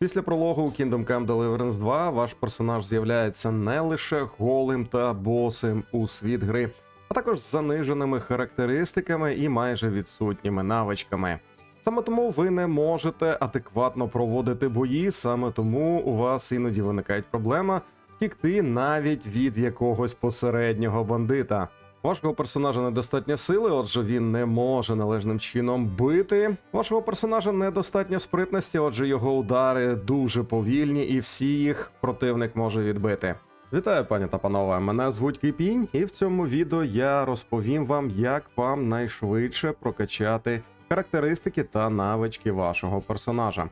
Після прологу у Kingdom Come Deliverance 2 ваш персонаж з'являється не лише голим та босим у світ гри, а також з заниженими характеристиками і майже відсутніми навичками. Саме тому ви не можете адекватно проводити бої, саме тому у вас іноді виникає проблема втікти навіть від якогось посереднього бандита. Вашого персонажа недостатньо сили, отже, він не може належним чином бити. Вашого персонажа недостатньо спритності, отже, його удари дуже повільні, і всі їх противник може відбити. Вітаю, пані та панове! Мене звуть Кипінь, і в цьому відео я розповім вам, як вам найшвидше прокачати характеристики та навички вашого персонажа.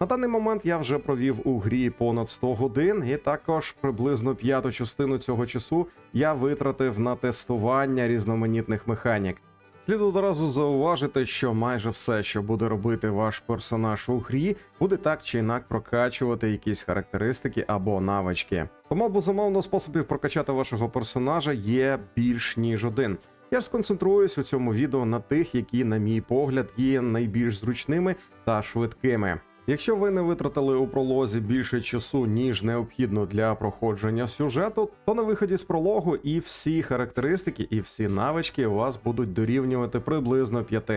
На даний момент я вже провів у грі понад 100 годин, і також приблизно п'яту частину цього часу я витратив на тестування різноманітних механік. Слід одразу зауважити, що майже все, що буде робити ваш персонаж у грі, буде так чи інак прокачувати якісь характеристики або навички. Тому безумовно способів прокачати вашого персонажа є більш ніж один. Я ж сконцентруюсь у цьому відео на тих, які, на мій погляд, є найбільш зручними та швидкими. Якщо ви не витратили у пролозі більше часу, ніж необхідно для проходження сюжету, то на виході з прологу і всі характеристики, і всі навички у вас будуть дорівнювати приблизно 5.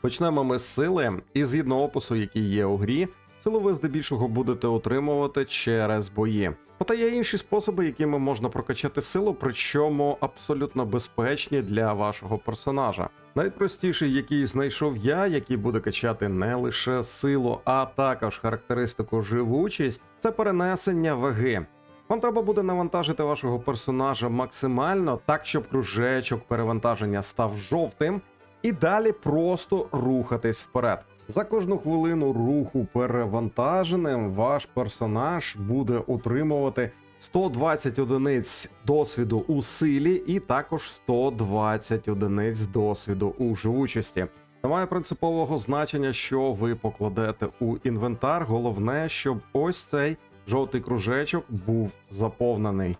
Почнемо ми з сили, і згідно опису, який є у грі, силу ви здебільшого будете отримувати через бої. Проте є інші способи, якими можна прокачати силу, причому абсолютно безпечні для вашого персонажа. Найпростіший, який знайшов я, який буде качати не лише силу, а також характеристику живучість, це перенесення ваги. Вам треба буде навантажити вашого персонажа максимально, так щоб кружечок перевантаження став жовтим, і далі просто рухатись вперед. За кожну хвилину руху перевантаженим ваш персонаж буде отримувати 120 одиниць досвіду у силі, і також 120 одиниць досвіду у живучості. Немає принципового значення, що ви покладете у інвентар. Головне, щоб ось цей жовтий кружечок був заповнений.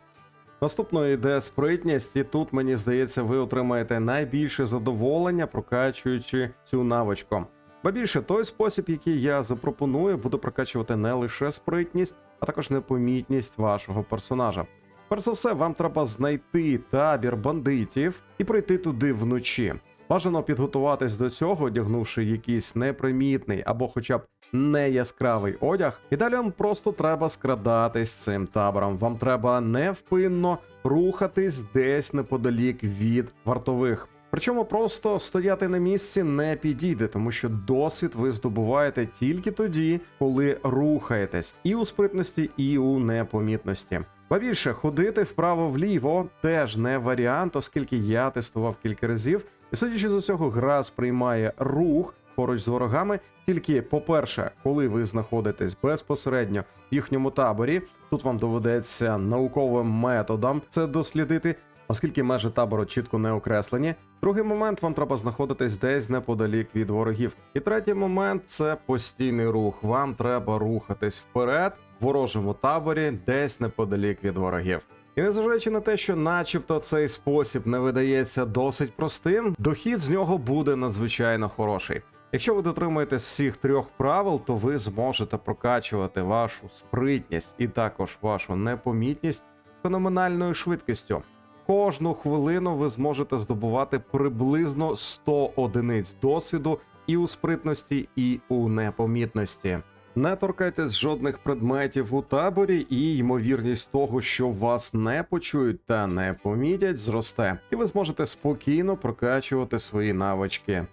Наступною йде спритність, і тут мені здається, ви отримаєте найбільше задоволення, прокачуючи цю навичку. Ба більше той спосіб, який я запропоную, буде прокачувати не лише спритність, а також непомітність вашого персонажа. Перш за все, вам треба знайти табір бандитів і прийти туди вночі. Бажано підготуватись до цього, одягнувши якийсь непримітний або хоча б не яскравий одяг, і далі вам просто треба скрадатись цим табором. Вам треба невпинно рухатись десь неподалік від вартових. Причому просто стояти на місці не підійде, тому що досвід ви здобуваєте тільки тоді, коли рухаєтесь, і у спритності, і у непомітності. Ба більше ходити вправо-вліво теж не варіант, оскільки я тестував кілька разів, і судячи з усього, гра сприймає рух поруч з ворогами. Тільки, по-перше, коли ви знаходитесь безпосередньо в їхньому таборі, тут вам доведеться науковим методом це дослідити. Оскільки межі табору чітко не окреслені, другий момент вам треба знаходитись десь неподалік від ворогів. І третій момент це постійний рух. Вам треба рухатись вперед в ворожому таборі, десь неподалік від ворогів. І незважаючи на те, що, начебто, цей спосіб не видається досить простим, дохід з нього буде надзвичайно хороший. Якщо ви дотримуєтесь всіх трьох правил, то ви зможете прокачувати вашу спритність і також вашу непомітність феноменальною швидкістю. Кожну хвилину ви зможете здобувати приблизно 100 одиниць досвіду і у спритності, і у непомітності. Не торкайтесь жодних предметів у таборі, і ймовірність того, що вас не почують та не помітять, зросте, і ви зможете спокійно прокачувати свої навички.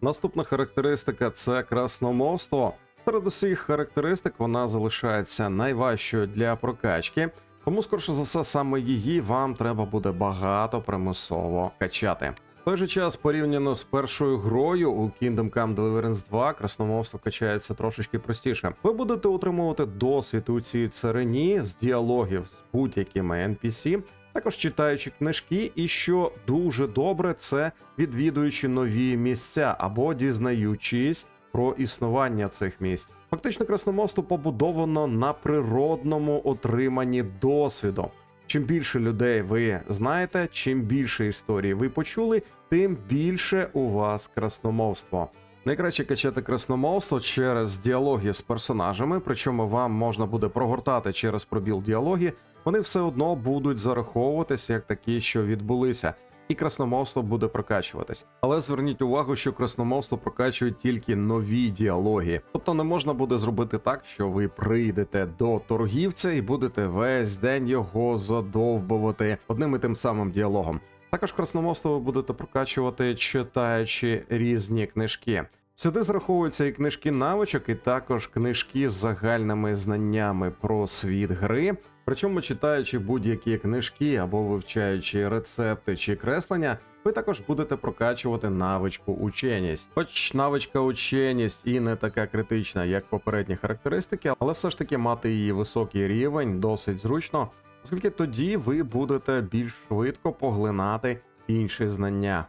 Наступна характеристика це красномовство. Серед усіх характеристик вона залишається найважчою для прокачки. Тому, скорше за все, саме її вам треба буде багато примусово качати. В той же час, порівняно з першою грою у Kingdom Come Deliverance 2, красномовство качається трошечки простіше. Ви будете отримувати досвід у цій царині з діалогів з будь-якими NPC, також читаючи книжки, і що дуже добре, це відвідуючи нові місця або дізнаючись про існування цих місць. Фактично, красномовство побудовано на природному отриманні досвіду. Чим більше людей ви знаєте, чим більше історії ви почули, тим більше у вас красномовство. Найкраще качати красномовство через діалоги з персонажами, причому вам можна буде прогортати через пробіл діалоги, вони все одно будуть зараховуватися як такі, що відбулися, і красномовство буде прокачуватись. Але зверніть увагу, що красномовство прокачують тільки нові діалоги. Тобто не можна буде зробити так, що ви прийдете до торгівця і будете весь день його задовбувати одним і тим самим діалогом. Також красномовство ви будете прокачувати, читаючи різні книжки. Сюди зраховуються і книжки навичок, і також книжки з загальними знаннями про світ гри. Причому читаючи будь-які книжки або вивчаючи рецепти чи креслення, ви також будете прокачувати навичку ученість. Хоч навичка ученість і не така критична, як попередні характеристики, але все ж таки мати її високий рівень досить зручно, оскільки тоді ви будете більш швидко поглинати інші знання.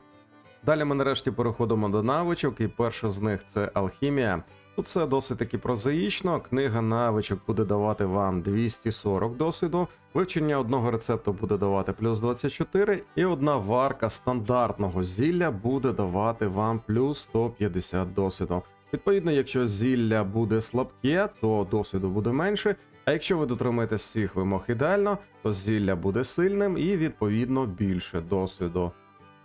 Далі ми нарешті переходимо до навичок, і перша з них це алхімія. Тут це досить таки прозаїчно. Книга навичок буде давати вам 240 досвіду, вивчення одного рецепту буде давати плюс 24, і одна варка стандартного зілля буде давати вам плюс 150 досвіду. Відповідно, якщо зілля буде слабке, то досвіду буде менше. А якщо ви дотримаєтесь всіх вимог ідеально, то зілля буде сильним і відповідно більше досвіду.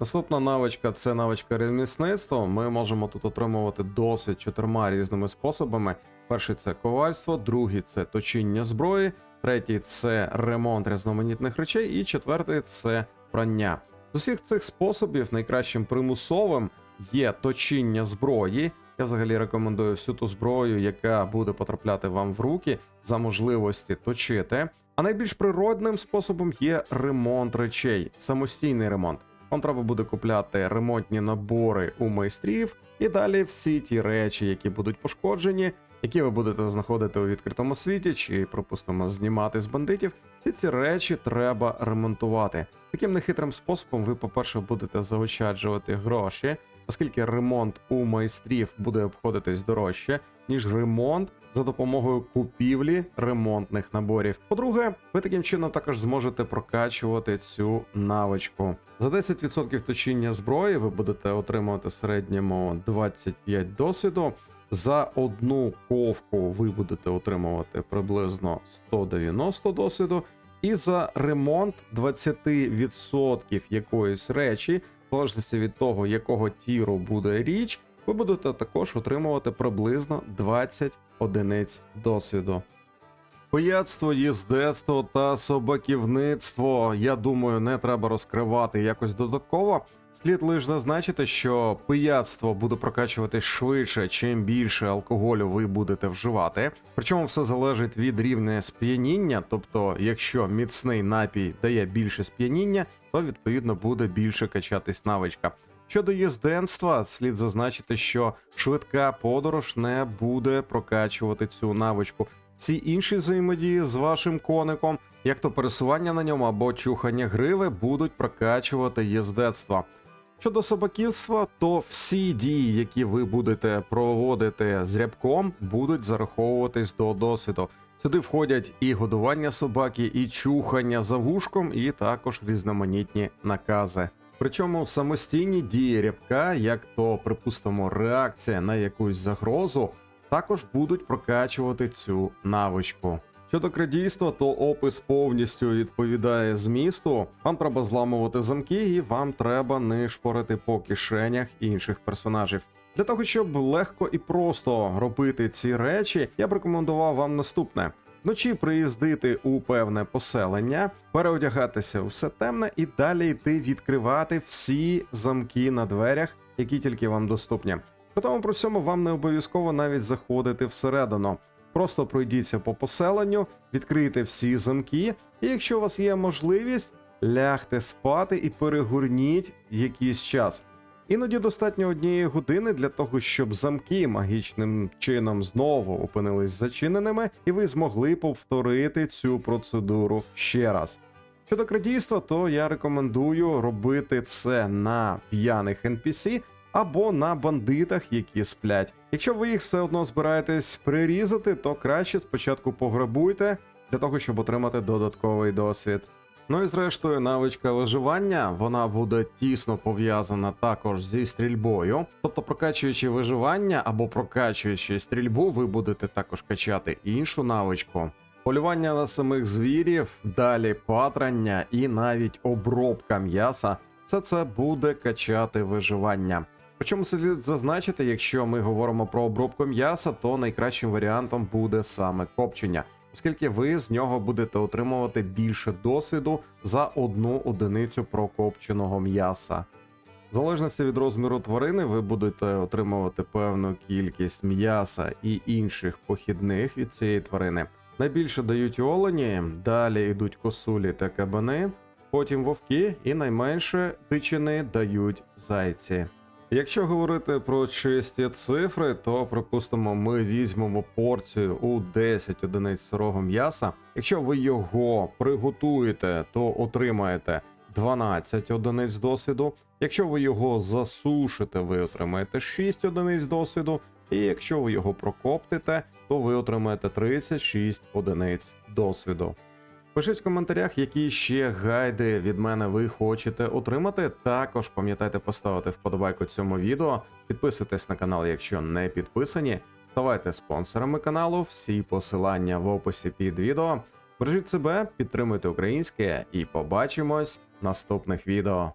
Наступна навичка це навичка ремісництва. Ми можемо тут отримувати досвід чотирма різними способами. Перший це ковальство, другий це точіння зброї, третій це ремонт різноманітних речей, і четвертий це прання. З усіх цих способів найкращим примусовим є точіння зброї. Я взагалі рекомендую всю ту зброю, яка буде потрапляти вам в руки за можливості точити. А найбільш природним способом є ремонт речей, самостійний ремонт. Вам треба буде купляти ремонтні набори у майстрів, і далі всі ті речі, які будуть пошкоджені, які ви будете знаходити у відкритому світі, чи, припустимо, знімати з бандитів. Всі ці речі треба ремонтувати. Таким нехитрим способом ви, по-перше, будете заощаджувати гроші, оскільки ремонт у майстрів буде обходитись дорожче, ніж ремонт за допомогою купівлі ремонтних наборів. По-друге, ви таким чином також зможете прокачувати цю навичку. За 10% точіння зброї ви будете отримувати в середньому 25 досвіду. За одну ковку ви будете отримувати приблизно 190 досвіду. І за ремонт 20% якоїсь речі, в залежності від того, якого тіру буде річ, ви будете також отримувати приблизно 20 одиниць досвіду. Пияцтво, їздецтво та собаківництво, я думаю, не треба розкривати якось додатково. Слід лише зазначити, що пияцтво буде прокачувати швидше, чим більше алкоголю ви будете вживати. Причому все залежить від рівня сп'яніння. Тобто, якщо міцний напій дає більше сп'яніння, то відповідно буде більше качатись навичка. Щодо їзденства, слід зазначити, що швидка подорож не буде прокачувати цю навичку. Всі інші взаємодії з вашим коником, як то пересування на ньому або чухання гриви, будуть прокачувати їздецтво. Щодо собаківства, то всі дії, які ви будете проводити з рябком, будуть зараховуватись до досвіду. Сюди входять і годування собаки, і чухання за вушком, і також різноманітні накази. Причому самостійні дії рябка, як то, припустимо, реакція на якусь загрозу, також будуть прокачувати цю навичку. Щодо крадійства, то опис повністю відповідає змісту. Вам треба зламувати замки, і вам треба нишпорити по кишенях інших персонажів. Для того, щоб легко і просто робити ці речі, я б рекомендував вам наступне: вночі приїздити у певне поселення, переодягатися у все темне і далі йти відкривати всі замки на дверях, які тільки вам доступні. При тому при всьому вам не обов'язково навіть заходити всередину. Просто пройдіться по поселенню, відкрийте всі замки, і якщо у вас є можливість, лягте спати і перегорніть якийсь час. Іноді достатньо однієї години для того, щоб замки магічним чином знову опинились зачиненими, і ви змогли повторити цю процедуру ще раз. Щодо крадійства, то я рекомендую робити це на п'яних NPC або на бандитах, які сплять. Якщо ви їх все одно збираєтесь прирізати, то краще спочатку пограбуйте для того, щоб отримати додатковий досвід. Ну і зрештою, навичка виживання вона буде тісно пов'язана також зі стрільбою. Тобто, прокачуючи виживання або прокачуючи стрільбу, ви будете також качати іншу навичку. Полювання на самих звірів, далі патрання і навіть обробка м'яса. Все це буде качати виживання. Причому слід зазначити, якщо ми говоримо про обробку м'яса, то найкращим варіантом буде саме копчення, оскільки ви з нього будете отримувати більше досвіду за одну одиницю прокопченого м'яса. В залежності від розміру тварини, ви будете отримувати певну кількість м'яса і інших похідних від цієї тварини. Найбільше дають олені, далі йдуть косулі та кабани, потім вовки, і найменше дичини дають зайці. Якщо говорити про чисті цифри, то припустимо, ми візьмемо порцію у 10 одиниць сирого м'яса. Якщо ви його приготуєте, то отримаєте 12 одиниць досвіду. Якщо ви його засушите, ви отримаєте 6 одиниць досвіду. І якщо ви його прокоптите, то ви отримаєте 36 одиниць досвіду. Пишіть в коментарях, які ще гайди від мене ви хочете отримати. Також пам'ятайте поставити вподобайку цьому відео, підписуйтесь на канал, якщо не підписані. Ставайте спонсорами каналу, всі посилання в описі під відео. Бережіть себе, підтримуйте українське і побачимось в наступних відео.